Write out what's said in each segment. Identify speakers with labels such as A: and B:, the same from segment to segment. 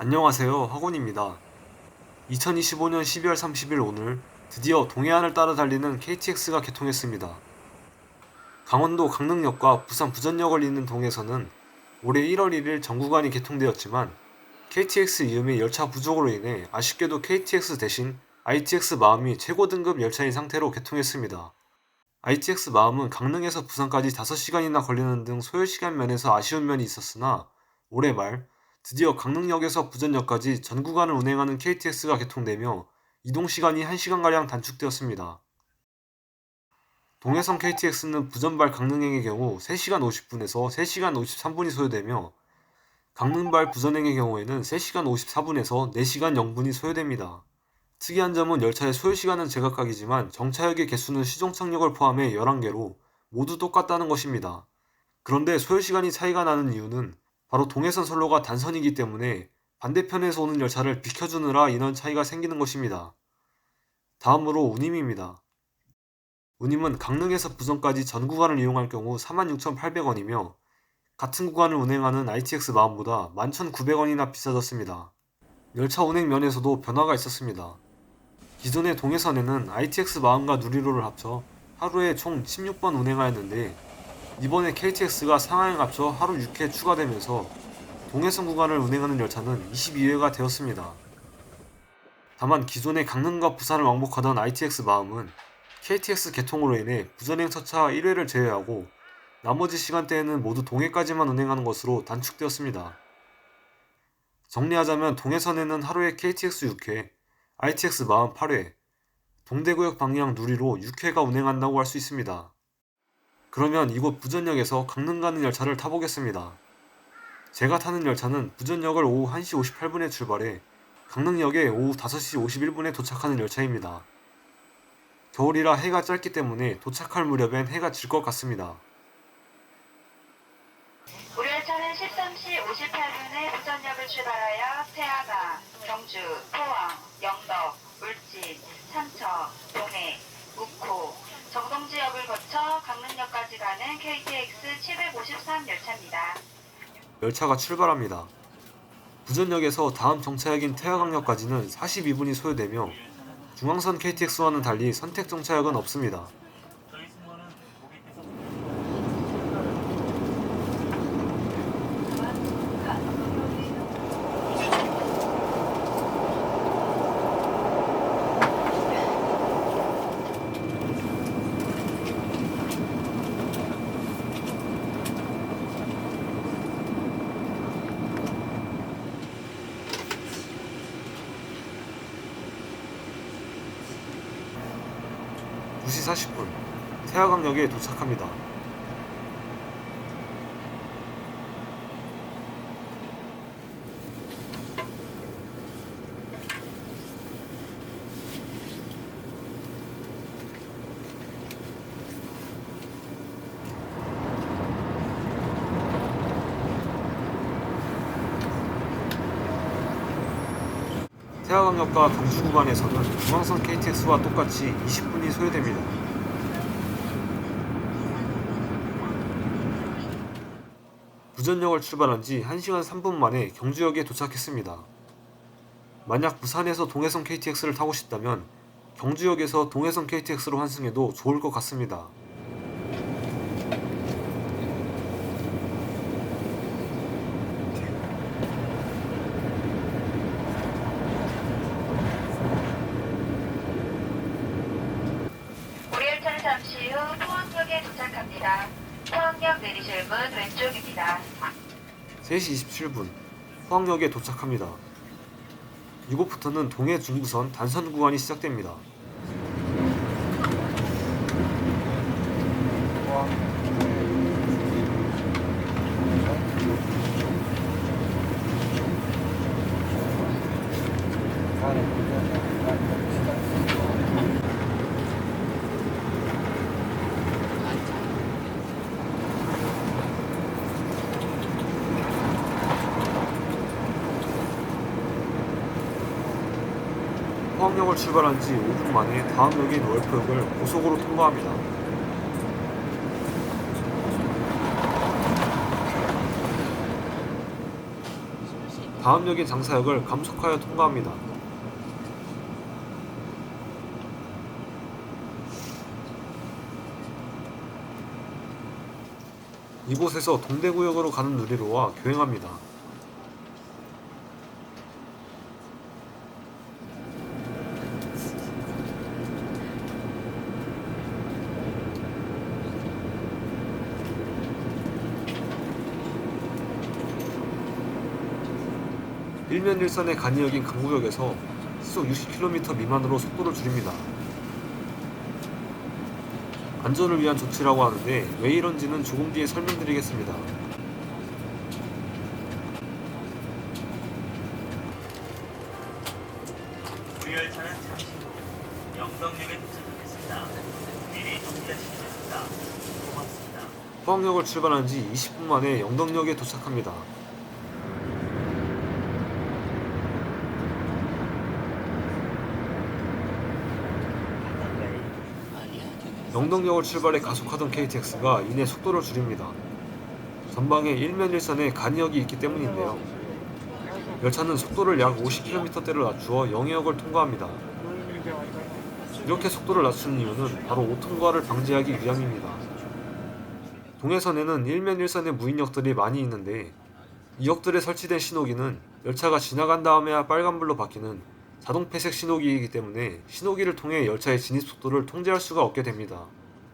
A: 안녕하세요. 학원입니다. 2025년 12월 30일 오늘 드디어 동해안을 따라 달리는 KTX가 개통했습니다. 강원도 강릉역과 부산 부전역을 잇는 동에서는 올해 1월 1일 전 구간이 개통되었지만 KTX 이음의 열차 부족으로 인해 아쉽게도 KTX 대신 ITX 마음이 최고 등급 열차인 상태로 개통했습니다. ITX 마음은 강릉에서 부산까지 5시간이나 걸리는 등 소요시간 면에서 아쉬운 면이 있었으나 올해 말 드디어 강릉역에서 부전역까지 전 구간을 운행하는 KTX가 개통되며 이동시간이 1시간가량 단축되었습니다. 동해선 KTX는 부전발 강릉행의 경우 3시간 50분에서 3시간 53분이 소요되며 강릉발 부전행의 경우에는 3시간 54분에서 4시간 0분이 소요됩니다. 특이한 점은 열차의 소요시간은 제각각이지만 정차역의 개수는 시종착역을 포함해 11개로 모두 똑같다는 것입니다. 그런데 소요시간이 차이가 나는 이유는 바로 동해선 선로가 단선이기 때문에 반대편에서 오는 열차를 비켜주느라 인원 차이가 생기는 것입니다. 다음으로 운임입니다. 운임은 강릉에서 부전까지 전 구간을 이용할 경우 46,800원이며 같은 구간을 운행하는 ITX 마음보다 11,900원이나 비싸졌습니다. 열차 운행 면에서도 변화가 있었습니다. 기존의 동해선에는 ITX 마음과 누리로를 합쳐 하루에 총 16번 운행하였는데 이번에 KTX가 상하행 합쳐 하루 6회 추가되면서 동해선 구간을 운행하는 열차는 22회가 되었습니다. 다만 기존의 강릉과 부산을 왕복하던 ITX 마음은 KTX 개통으로 인해 부전행 첫차 1회를 제외하고 나머지 시간대에는 모두 동해까지만 운행하는 것으로 단축되었습니다. 정리하자면 동해선에는 하루에 KTX 6회, ITX 마음 8회, 동대구역 방향 누리로 6회가 운행한다고 할 수 있습니다. 그러면 이곳 부전역에서 강릉 가는 열차를 타보겠습니다. 제가 타는 열차는 부전역을 오후 1시 58분에 출발해 강릉역에 오후 5시 51분에 도착하는 열차입니다. 겨울이라 해가 짧기 때문에 도착할 무렵엔 해가 질 것 같습니다.
B: 우리 열차는 13시 58분에 부천역을 출발하여 태아가, 경주, 포항, 영덕, 울진, 삼척, 정동지역을 거쳐 강릉역까지 가는 KTX 753 열차입니다.
A: 열차가 출발합니다. 부전역에서 다음 정차역인 태화강역까지는 42분이 소요되며 중앙선 KTX와는 달리 선택 정차역은 없습니다. 두시 40분 태화강역에 도착합니다. 태화강역과 경주 구간에서는 중앙선 KTX와 똑같이 20분이 소요됩니다. 부전역을 출발한 지 1시간 3분 만에 경주역에 도착했습니다. 만약 부산에서 동해선 KTX를 타고 싶다면 경주역에서 동해선 KTX로 환승해도 좋을 것 같습니다.
B: 우리 열차는 잠시 후 포항역에 도착합니다. 포항역 내리실 문 왼쪽입니다.
A: 3시 27분 포항역에 도착합니다. 이곳부터는 동해 중부선 단선 구간이 시작됩니다. 포항역을 출발한 지 5분 만에 다음 역인 월포역을 고속으로 통과합니다. 다음 역인 장사역을 감속하여 통과합니다. 이곳에서 동대구역으로 가는 누리로와 교행합니다. 일면 일선의 간이역인 강구역에서 시속 60km 미만으로 속도를 줄입니다. 안전을 위한 조치라고 하는데 왜 이런지는 조금 뒤에 설명드리겠습니다.
C: 우리 열차는 잠시 후 영덕역에 도착하겠습니다. 미리 바랍니다. 고맙습니다.
A: 포항역을 출발한 지 20분 만에 영덕역에 도착합니다. 영덕역을 출발해 가속하던 KTX가 이내 속도를 줄입니다. 전방에 일면 일선에 간이역이 있기 때문인데요. 열차는 속도를 약 50km대로 낮추어 영해역을 통과합니다. 이렇게 속도를 낮추는 이유는 바로 오통과를 방지하기 위함입니다. 동해선에는 일면 일선의 무인역들이 많이 있는데 이 역들에 설치된 신호기는 열차가 지나간 다음에야 빨간불로 바뀌는 자동 폐색 신호기이기 때문에 신호기를 통해 열차의 진입 속도를 통제할 수가 없게 됩니다.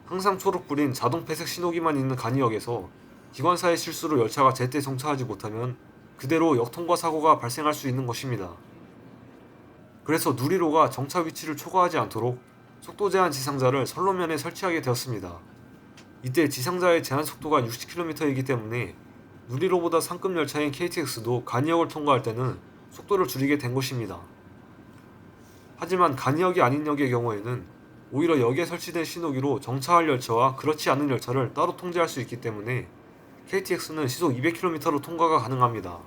A: 항상 초록불인 자동 폐색 신호기만 있는 간이역에서 기관사의 실수로 열차가 제때 정차하지 못하면 그대로 역통과 사고가 발생할 수 있는 것입니다. 그래서 누리로가 정차 위치를 초과하지 않도록 속도 제한 지상자를 선로면에 설치하게 되었습니다. 이때 지상자의 제한 속도가 60km이기 때문에 누리로보다 상급 열차인 KTX도 간이역을 통과할 때는 속도를 줄이게 된 것입니다. 하지만 간이역이 아닌 역의 경우에는 오히려 역에 설치된 신호기로 정차할 열차와 그렇지 않은 열차를 따로 통제할 수 있기 때문에 KTX는 시속 200km로 통과가 가능합니다.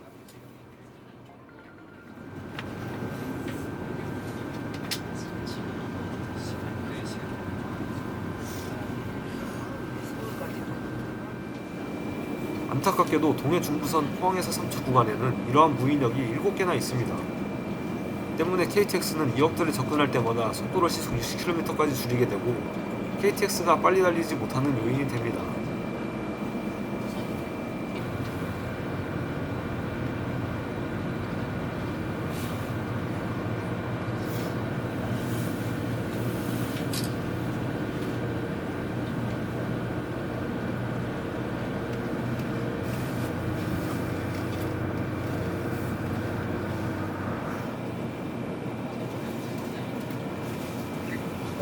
A: 안타깝게도 동해 중부선 포항에서 삼척 구간에는 이러한 무인역이 7개나 있습니다. 때문에 KTX는 이 역들에 접근할 때마다 속도를 시속 60km까지 줄이게 되고 KTX가 빨리 달리지 못하는 요인이 됩니다.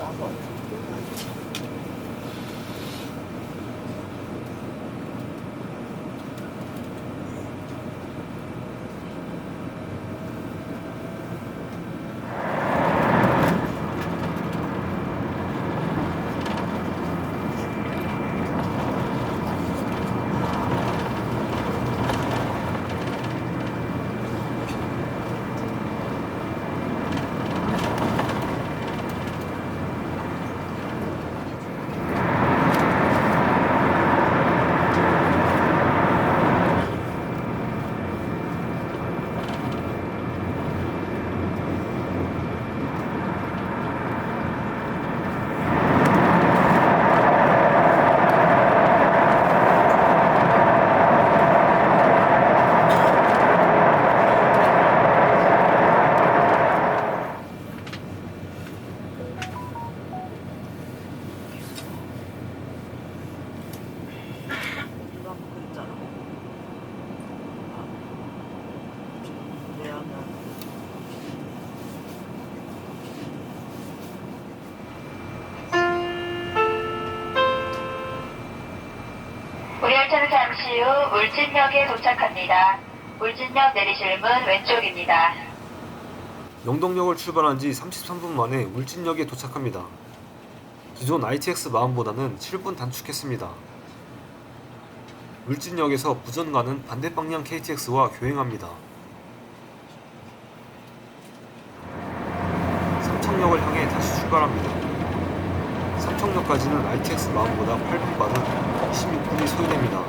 C: Yeah,
B: I'm not. 열차는 잠시 후 울진역에 도착합니다. 울진역 내리실 문 왼쪽입니다.
A: 영덕역을 출발한 지 33분 만에 울진역에 도착합니다. 기존 ITX 마음보다는 7분 단축했습니다. 울진역에서 부전 가는 반대 방향 KTX와 교행합니다. 삼청역을 향해 다시 출발합니다. 삼청역까지는 ITX 마음보다 8분 빠른 26분이 소요됩니다.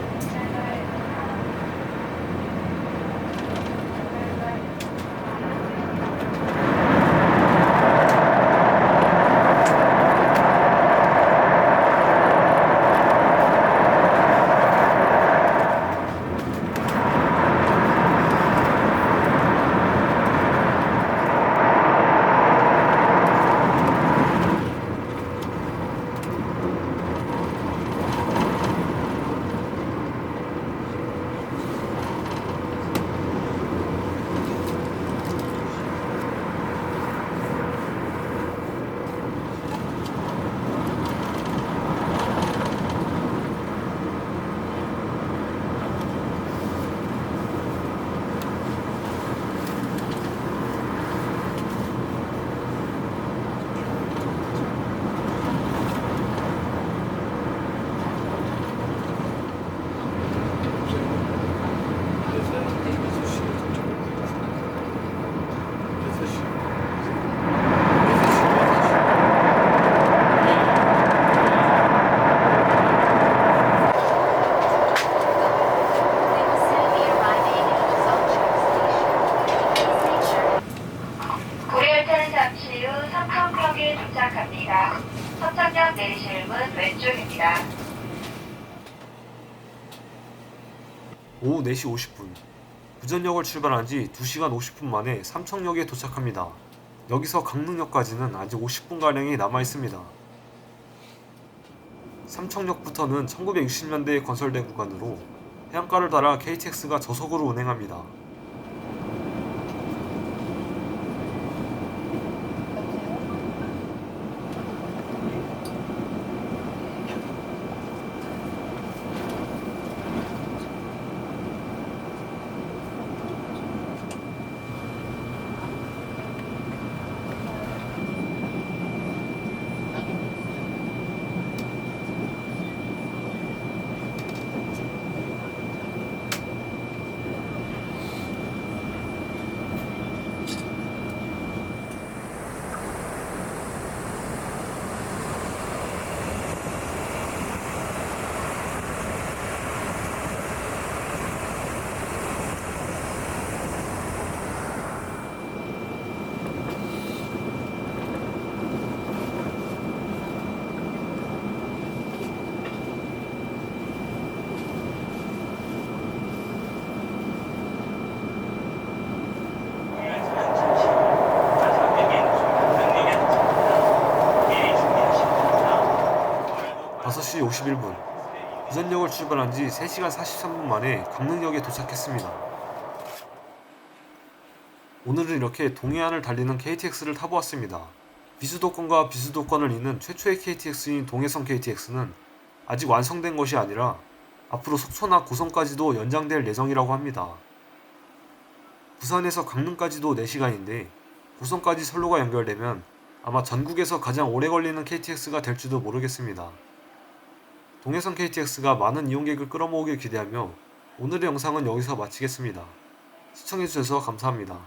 A: 4시 50분 부전역을 출발한 지 2시간 50분 만에 삼청역에 도착합니다. 여기서 강릉역까지는 아직 50분가량이 남아있습니다. 삼청역부터는 1960년대에 건설된 구간으로 해안가를 따라 KTX가 저속으로 운행합니다.
C: 10시
A: 51분 부산역을 출발한 지 3시간 43분 만에 강릉역에 도착했습니다. 오늘은 이렇게 동해안을 달리는 KTX를 타보았습니다. 비수도권과 비수도권을 잇는 최초의 KTX인 동해성 KTX는 아직 완성된 것이 아니라 앞으로 속초나 고성까지도 연장될 예정이라고 합니다. 부산에서 강릉까지도 4시간인데 고성까지 선로가 연결되면 아마 전국에서 가장 오래 걸리는 KTX가 될지도 모르겠습니다. 동해선 KTX가 많은 이용객을 끌어모으길 기대하며 오늘의 영상은 여기서 마치겠습니다. 시청해주셔서 감사합니다.